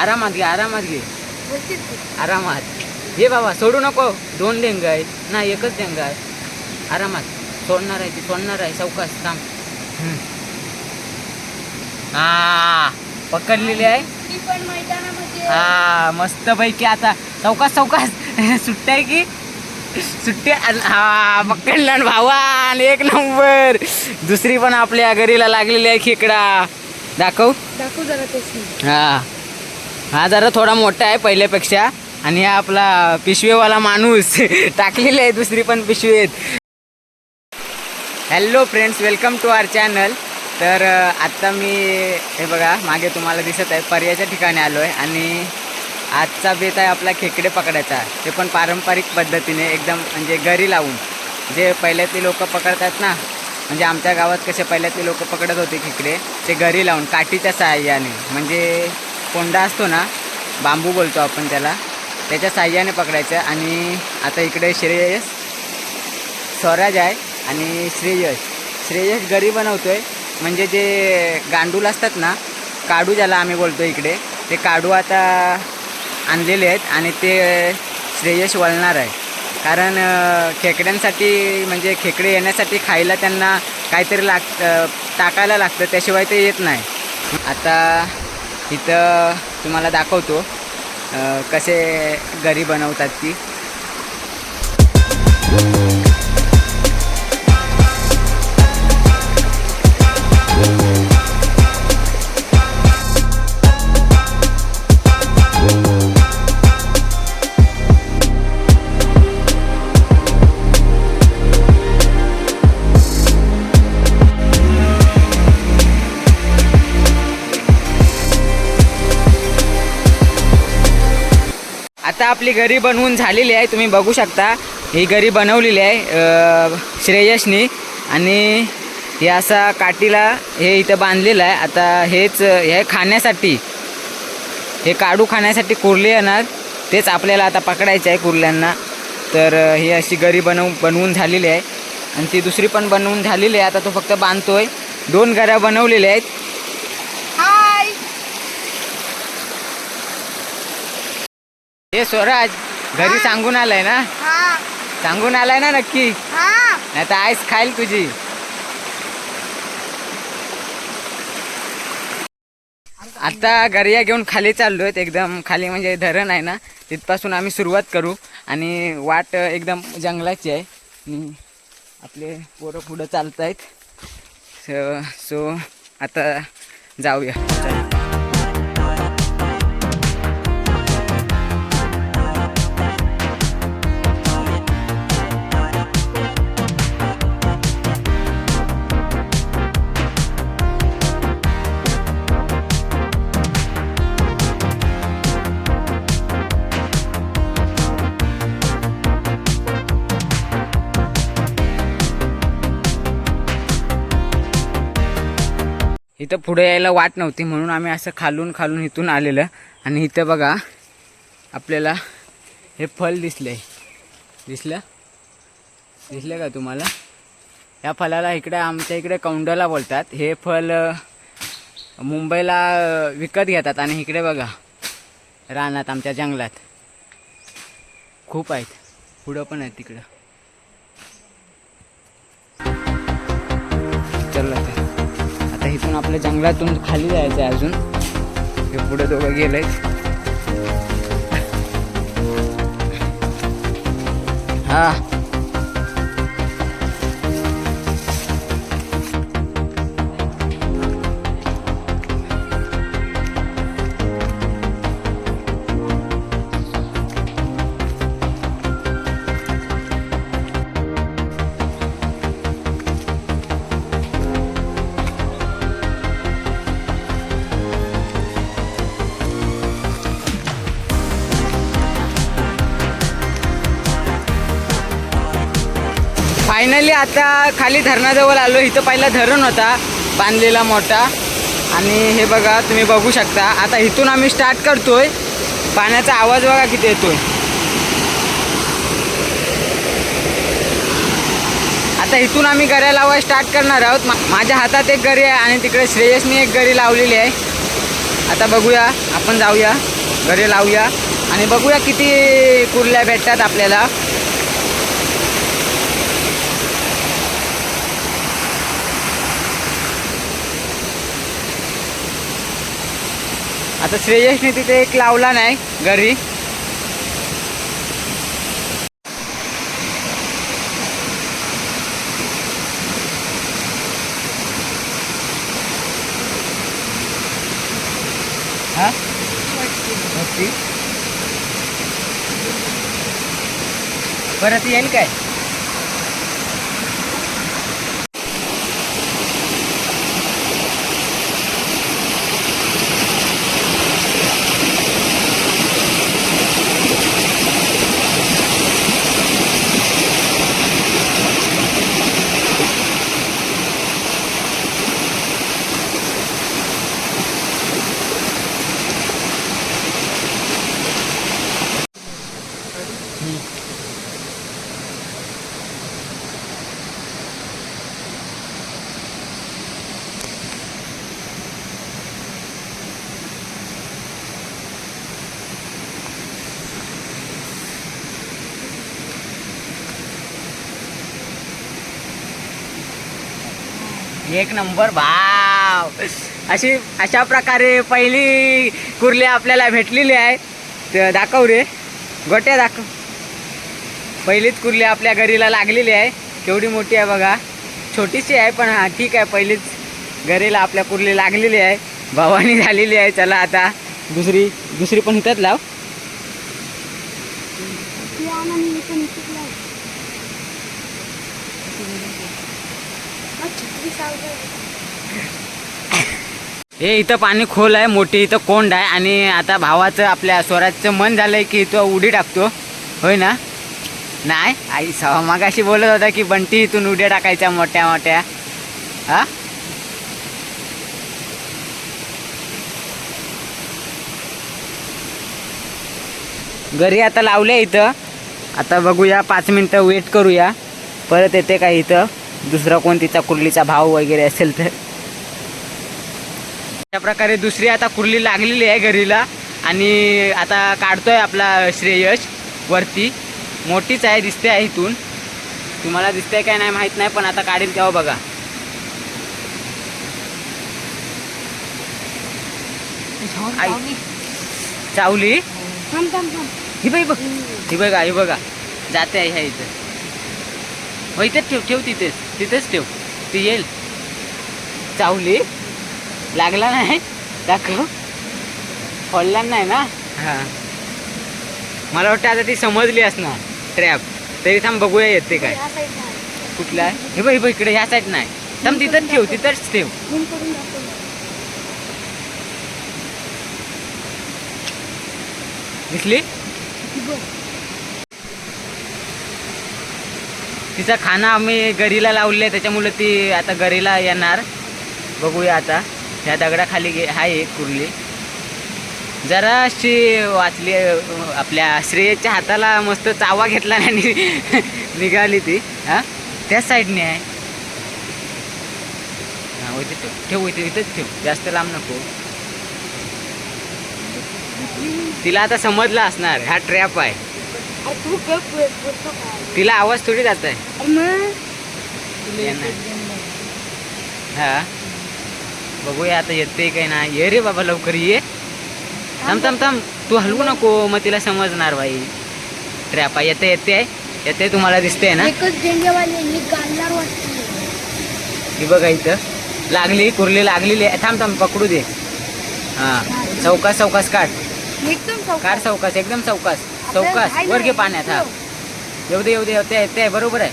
आरामात घे आरामात घे. आरामात. ये बाबा सोडू नको. दोन डेंग आहेत. नाही एकच डेंग आहे. आरामात. सोडणार आहे ती सोडणार आहे. चौकास थांब. हा पकडलेली आहे. हा मस्त पैकी आता चौकास चौकास सुट्टी आहे की? सुट्टी हा पकडला ना भावा आणि एक नंबर. दुसरी पण आपल्या घरीला लागलेली आहे खेकडा. दाखव. दाखव जरा हा. हा जरा थोडा मोठा आहे पहिल्यापेक्षा. आणि हा आपला पिशवेवाला माणूस. टाकलेला आहे दुसरी पण पिशवी आहेत. Hello friends welcome to our channel तर आत्ता मी हे बघा मागे तुम्हाला दिसत आहे पर्याच्या ठिकाणी आलो आहे आणि आजचा बेत आहे आपला खेकडे पकडायचा. ते पण पारंपरिक पद्धतीने एकदम म्हणजे घरी लावून. जे पहिल्यातली लोक पकडतात ना म्हणजे आमच्या गावात कसे पहिल्यातले लोक पकडत होते खेकडे ते घरी लावून काठीच्या सहाय्याने. म्हणजे कोंडा असतो ना बांबू बोलतो आपण त्याला त्याच्या साह्याने पकडायचं आणि आता इकडे श्रेयस स्वराज आहे आणि श्रेयस. श्रेयस बनवतो आहे म्हणजे जे गांडूल असतात ना काडू ज्याला आम्ही बोलतो इकडे ते काडू आता आणलेले आहेत आणि ते श्रेयस वळणार आहे. कारण खेकड्यांसाठी म्हणजे खेकडे येण्यासाठी खायला त्यांना काहीतरी लाग टाकायला लागतं त्याशिवाय ते येत नाही. आता इथं तुम्हाला दाखवतो कसे घरी बनवतात ती. आपली घरी बनवून झालेली आहे तुम्ही बघू शकता. ही घरी बनवलेली आहे श्रेयसनी. आणि हे असा काठीला हे इथं बांधलेलं आहे. आता हेच हे खाण्यासाठी हे काढू खाण्यासाठी कुर्ली येणार. तेच आपल्याला आता पकडायचं आहे कुर्ल्यांना. तर ही अशी घरी बनवून बनवून झालेली आहे. आणि ती दुसरी पण बनवून झालेली आहे. आता तो फक्त बांधतोय. दोन घऱ्या बनवलेल्या आहेत हाय हे स्वराज घरी सांगून आलाय ना? हा. सांगून आलाय ना नक्की? हा. नाही तर आईस खाईल तुझी. आता गरिया घेऊन खाली चाललो आहेत एकदम खाली म्हणजे धरण आहे ना तिथपासून आम्ही सुरुवात करू. आणि वाट एकदम जंगलाची आहे. आणि आपले पोरं पुढं चालत आहेत सो सो आता जाऊया. इथं पुढे यायला वाट नव्हती म्हणून आम्ही असं खालून खालून इथून आलेलं. आणि इथं बघा आपल्याला हे फल दिसले दिसलं? दिसलं का तुम्हाला? या फलाला इकडे आमच्या इकडे कौंडला बोलतात. हे फल मुंबईला विकत घेतात. आणि इकडे बघा रानात आमच्या जंगलात. खूप आहेत. पुढं पण आहेत तिकडं. चला आपल्या जंगलातून खाली जायचं आहे अजून. हे पुढे दोघं गेलंय हा. फायनली आता खाली धरणाजवळ आलो. इथं पहिला धरण होता बांधलेला मोठा. आणि हे बघा तुम्ही बघू शकता. आता इथून आम्ही स्टार्ट करतोय. पाण्याचा आवाज बघा किती येतोय. आता इथून आम्ही गऱ्या लावायला स्टार्ट करणार आहोत. माझ्या हातात एक गरी आहे आणि तिकडे श्रेयसनी एक गरी लावलेली आहे. आता बघूया आपण जाऊया घरी लावूया. आणि बघूया किती कुर्ल्या भेटतात आपल्याला. आता श्रेयसने तिथे एक लावला नाही घरी. हा? भक्ती. परत येईल काय? एक नंबर भाव अशी अशा प्रकारे पहिली कुर्ली आपल्याला भेटलेली आहे. तर दाखव रे. गोट्या दाखव. पहिलीच कुर्ली आपल्या घरीला लागलेली आहे. केवढी मोठी आहे बघा. छोटीशी आहे पण हा ठीक आहे पहिलीच घरीला आपल्या कुर्ली लागलेली आहे. भवानी झालेली आहे चला आता. दुसरी दुसरी पण इथंच लाव. हे इथं पाणी खोल आहे मोठी इथं कोंड आहे आणि आता भावाचं आपल्या स्वराजचं मन झालंय की इथं उडी टाकतो. होय ना? नाही? आई सहा मागाशी बोलत होता की बंटी इथून उड्या टाकायच्या मोठ्या मोठ्या. हा? घरी आता लावले इथं. आता बघूया पाच मिनटं वेट करूया. परत येते का इथं? दुसरा कोणतीचा कुर्लीचा भाव वगैरे असेल तर. अशा प्रकारे दुसरी आता कुर्ली लागलेली आहे घरीला आणि आता काढतोय आपला श्रेयश वरती. मोठीच आहे दिसते आहे इथून. तुम्हाला दिसते काय नाही माहीत नाही पण आता काढेल तेव्हा बघा. आई. चावली? ही बाई बघ. ही बघा ही बघा. जाते आहे ह्या इथं. हो इथेच ठेव ठेव तिथेच. तिथेच ठेव. ती येईल. चावली? लागला नाही? दाखव. फोडला नाही ना? हां. मला वाटतं आता ती समजली असणार. ट्रॅप तरी थांब बघूया येते काय. कुठला? आहे? हे बघ हे बघ इकडे ह्या साईड नाही. थांब तिथंच ठेव तिथंच ठेव. दिसली ती बघ. तिचा खाना आम्ही गरीला लावले आहे त्याच्यामुळे ती आता गरीला येणार. बघूया आता. ह्या दगडाखाली गे आहे एक कुर्ली. जराशी वाचली आपल्या श्रेयच्या हाताला मस्त चावा घेतला आणि निघाली ती. हा? त्याच साईडने आहे. हा इथे ठेव. ठेव इथे इथंच ठेव. जास्त लांब नको. तिला आता समजलं असणार हा ट्रॅप आहे. तिला आवाज थोडी जात आहे. हा. बघूया आता येते काय ना ये रे बाबा लवकर ये. थांब थांब थांब. तू हलवू नको मग तिला समजणार बाई. ट्रॅपा येते येते येते तुम्हाला दिसते ना. ही बघा इथं. लागली कुर्ली लागलेली आहे. थांब थांब पकडू दे. हा. चौकास चौकास काढ. एकदम. काढ चौकास एकदम चौकास. चौकास वर घे पाण्यात हा. ना, येऊ दे येऊ दे येते येते बरोबर आहे.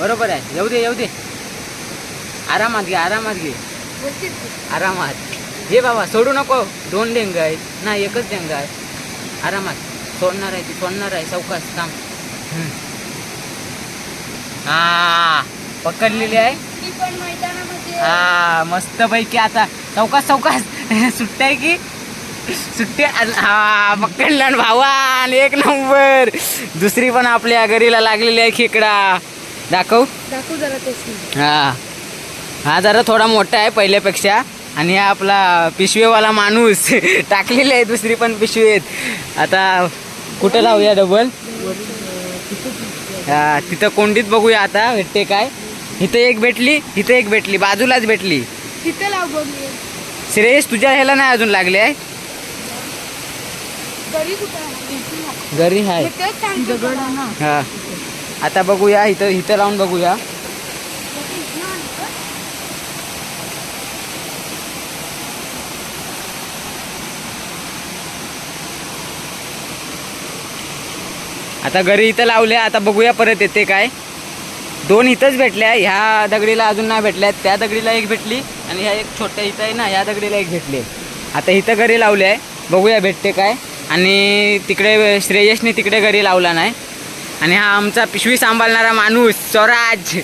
बरोबर आहे. येऊ दे येऊ दे. आरामात घे आरामात घे. ते. आरामात. हे बाबा सोडू नको. दोन डेंग आहेत. नाही एकच डेंग आहे. आरामात. सोडणार आहे ती सोडणार आहे. चौकास थांब. हा पकडलेली आहे. ती हा मस्त पैकी आता. चौकास चौकास सुट्टी आहे की? सुट्टी हा पकडला ना भावा आणि एक नंबर. दुसरी पण आपल्या घरीला लागलेली आहे खेकडा. दाखव. दाखव जरा हा. हा जरा थोडा मोठा आहे पहिल्यापेक्षा. आणि हा आपला पिशवेवाला माणूस. टाकलेले आहे दुसरी पण पिशवी आहेत आता कुठं लावूया डबल हा तिथं कोंडीत बघूया आता भेटते काय. इथं एक भेटली इथं एक भेटली बाजूलाच भेटली. तिथे लाव श्रेयस तुझ्या ह्याला नाही अजून लागले आहे? घरी कुठं आहे? हा. आता बघूया इथं इथं लावून बघूया. आता घरी इथं लावले आता बघूया परत येते काय. दोन इथंच भेटल्या ह्या दगडीला अजून नाही भेटल्या त्या दगडीला एक भेटली आणि ह्या एक छोट्या इथं आहे ना ह्या दगडीला एक भेटली. आता इथं घरी लावले आहे. बघूया भेटते काय. आणि तिकडे श्रेयसने तिकडे घरी लावला नाही. आणि हा आमचा पिशवी सांभाळणारा माणूस स्वराज.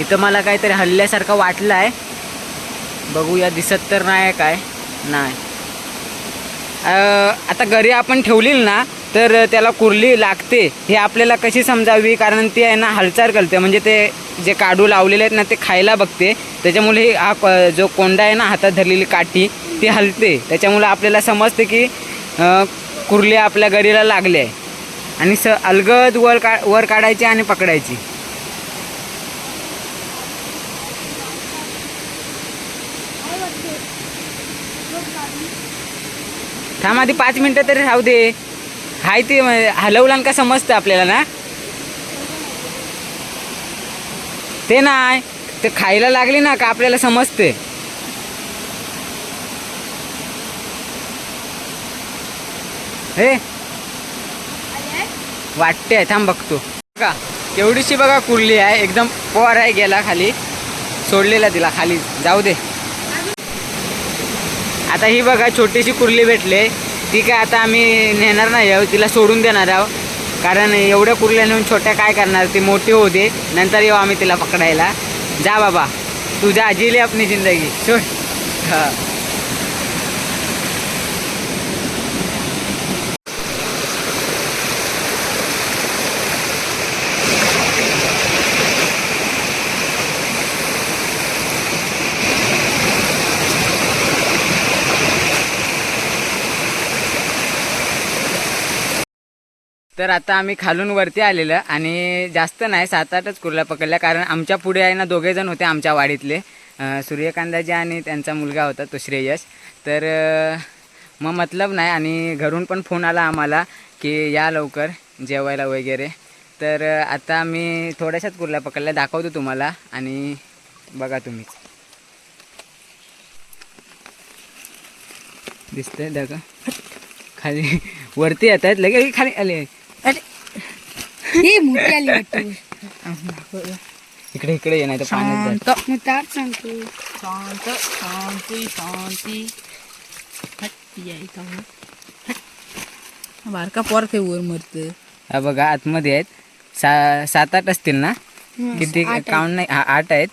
इथं मला काहीतरी हल्ल्यासारखं वाटलं आहे बघूया दिसत तर नाही काय? नाही. आता घरी आपण ठेवलील ना तर त्याला कुर्ली लागते. हे आपल्याला कशी समजावी? कारण ती आहे ना हालचाल करते. म्हणजे ते जे काढू लावलेले आहेत ना ते खायला बघते. त्याच्यामुळे हा क- जो कोंडा आहे ना हातात धरलेली काठी ती हलते. त्याच्यामुळे आपल्याला समजते की कुर्ली आपल्या गरीला लागली आहे. आणि स अलगद वर का वर काढायची आणि पकडायची. थांब आधी पाच मिनटं तरी राहू दे. हाय ते म- हलवलं का समजतं आपल्याला ना? ते नाही ते खायला लागली ना का आपल्याला समजते. हे वाटते आहे? थांब बघतो. का केवढीशी बघा कुर्ली आहे. एकदम पोर आहे गेला खाली. सोडलेला तिला खाली. जाऊ दे. आता ही बघा छोटीशी कुर्ली भेटले. ती काय आता आम्ही नेणार नाही आहोत तिला सोडून देणार आहोत. कारण एवढ्या कुर्ल्या नेऊन छोट्या काय करणार ती मोठी होऊ दे नंतर येऊ आम्ही तिला पकडायला. जा बाबा तुझ्या आजीले आपली जिंदगी. सोड. हां. तर आता आम्ही खालून वरती आलेलं आणि जास्त नाही सात आठच कुर्ला पकडल्या. कारण आमच्या पुढे आहे ना दोघे जण होते आमच्या वाडीतले. सूर्यकांताजी आणि त्यांचा मुलगा होता तो श्रेयस. तर मग मतलब नाही आणि घरून पण फोन आला आम्हाला की या लवकर जेवायला वगैरे. तर आता मी थोड्याशाच कुर्ला पकडल्या दाखवतो तुम्हाला आणि बघा तुम्हीच. दिसतंय दाखा खाली वरती येत आहेत लगे खाली आले. अरे. ही मोठी आली वाटते. इकडे इकडे ये नाही तर पाण्यात सांगतो. शांत शांती शांती. या हो. हट. बारका पोर ते वर मरत. हा बघा आतमध्ये आहेत. सा सात आठ असतील ना? किती काउंट नाही हा आठ आहेत.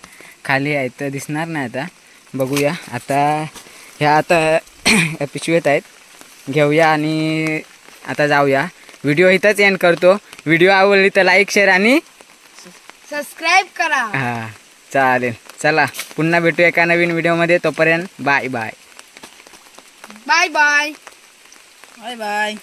खाली आहेत तर दिसणार नाही आता. बघूया. आता ह्या आता ह्या पिशवीत आहेत. घेऊया आणि आता जाऊया. व्हिडिओ इथंच एंड करतो. व्हिडिओ आवडली तर लाईक शेअर आणि सबस्क्राईब करा. हां चालेल. चला पुन्हा भेटू एका नवीन व्हिडिओमध्ये. तोपर्यंत bye bye bye bye bye bye